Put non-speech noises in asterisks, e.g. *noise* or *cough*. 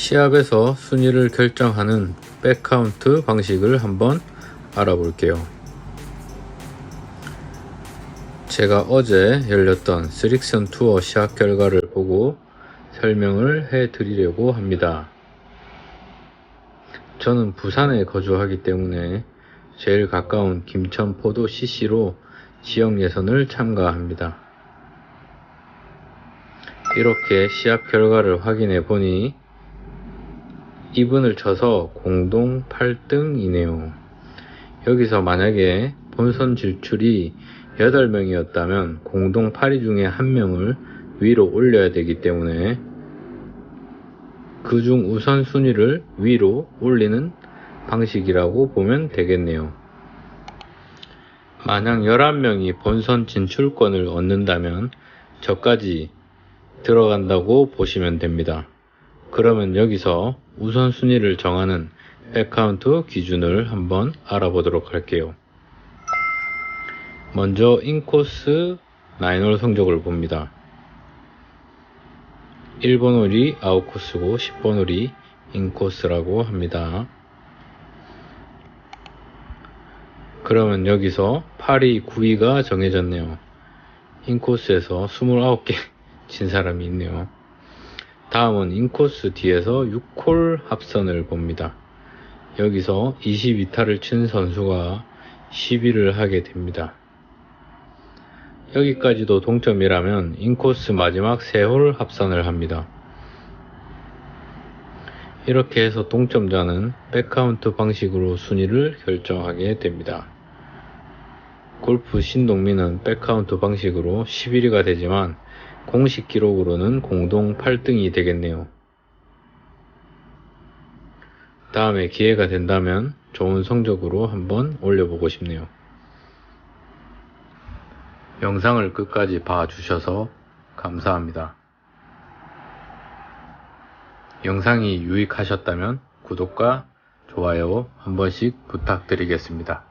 시합에서 순위를 결정하는 백카운트 방식을 한번 알아볼게요. 제가 어제 열렸던 스릭슨 투어 시합 결과를 보고 설명을 해 드리려고 합니다. 저는 부산에 거주하기 때문에 제일 가까운 김천포도 CC로 지역 예선을 참가합니다. 이렇게 시합 결과를 확인해 보니 2분을 쳐서 공동 8등이네요. 여기서 만약에 본선 질출이 8명이었다면 공동 8위 중에 1명을 위로 올려야 되기 때문에 그 중 우선순위를 위로 올리는 방식이라고 보면 되겠네요. 만약 11명이 본선 진출권을 얻는다면 저까지 들어간다고 보시면 됩니다. 그러면 여기서 우선순위를 정하는 백카운트 기준을 한번 알아보도록 할게요. 먼저 인코스 나인홀 성적을 봅니다. 1번 홀이 아웃코스고 10번 홀이 인코스라고 합니다. 그러면 여기서 8위, 9위가 정해졌네요. 인코스에서 29개 *laughs* 진 사람이 있네요. 다음은 인코스 뒤에서 6홀 합선을 봅니다. 여기서 22타를 친 선수가 10위를 하게 됩니다. 여기까지도 동점이라면 인코스 마지막 3홀 합선을 합니다. 이렇게 해서 동점자는 백카운트 방식으로 순위를 결정하게 됩니다. 골프 신동민은 백카운트 방식으로 11위가 되지만 공식 기록으로는 공동 8등이 되겠네요. 다음에 기회가 된다면 좋은 성적으로 한번 올려보고 싶네요. 영상을 끝까지 봐주셔서 감사합니다. 영상이 유익하셨다면 구독과 좋아요 한 번씩 부탁드리겠습니다.